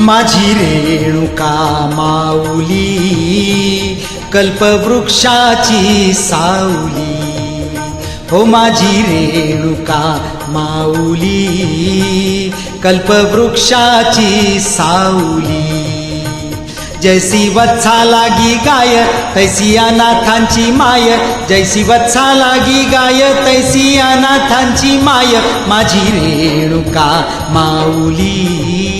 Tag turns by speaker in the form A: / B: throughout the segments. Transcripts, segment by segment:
A: माझी रेणुका माऊली कल्पवृक्षाची सावली. हो माझी रेणुका माऊली कल्पवृक्षाची सावली. जैसी वत्सा लागी गाय तैसी अनाथांची माय. जैसी वत्सा लागी गाय तैसी अनाथांची माय. माझी रेणुका माऊली.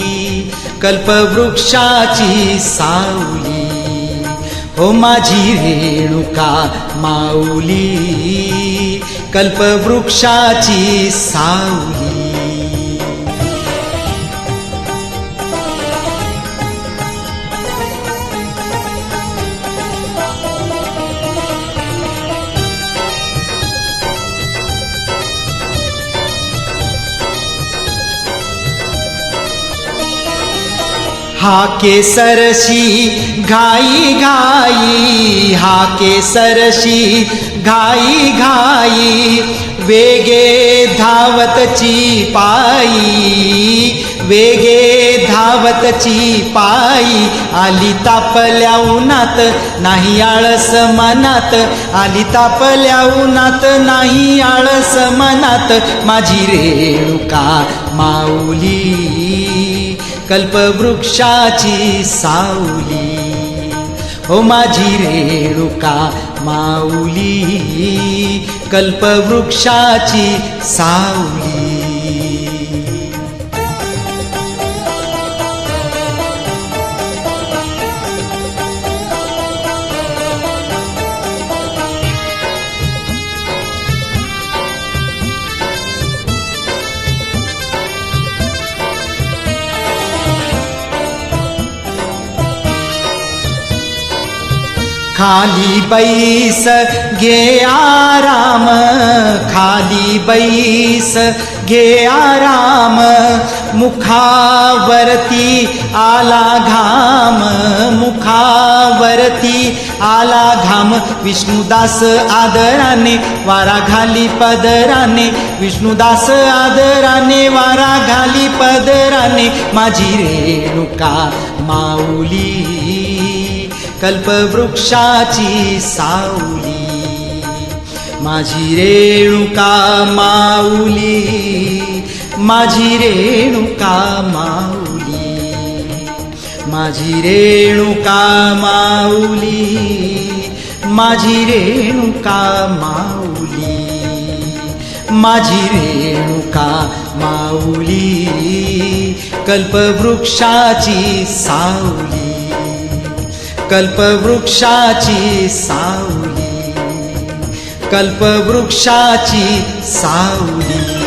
A: कल्पवृक्षाची सावली. हो माझी रेणुका माऊली कल्पवृक्षाची सावली. हा केसरशी घाई घाई हा केसरशी घाई घाई वेगे धावतची पायी वेगे धावतची पायी आली तापल्या उन्हात नाही आळस मनात आली तापल्या उन्हात नाही आळस मनात माझी रेणुका माऊली. कल्पवृक्षाची सावली. हो माझी रेणुका माऊली कल्पवृक्षाची सावली. खाली बैस घे आराम खाली बैस घे आराम मुखावरती आला घाम मुखावरती आला घाम विष्णुदास आदराने वारा घाली पदराने विष्णुदास आदराने वारा घाली पदराने माझी रेणुका माऊली. कल्पवृक्षाची सावली. माझी रेणुका माऊली माझी रेणुका माऊली. माझी रेणुका माऊली माझी रेणुका माऊली. माझी रेणुका माऊली कल्पवृक्षाची सावली. कल्पवृक्षाची सावली कल्पवृक्षाची सावली.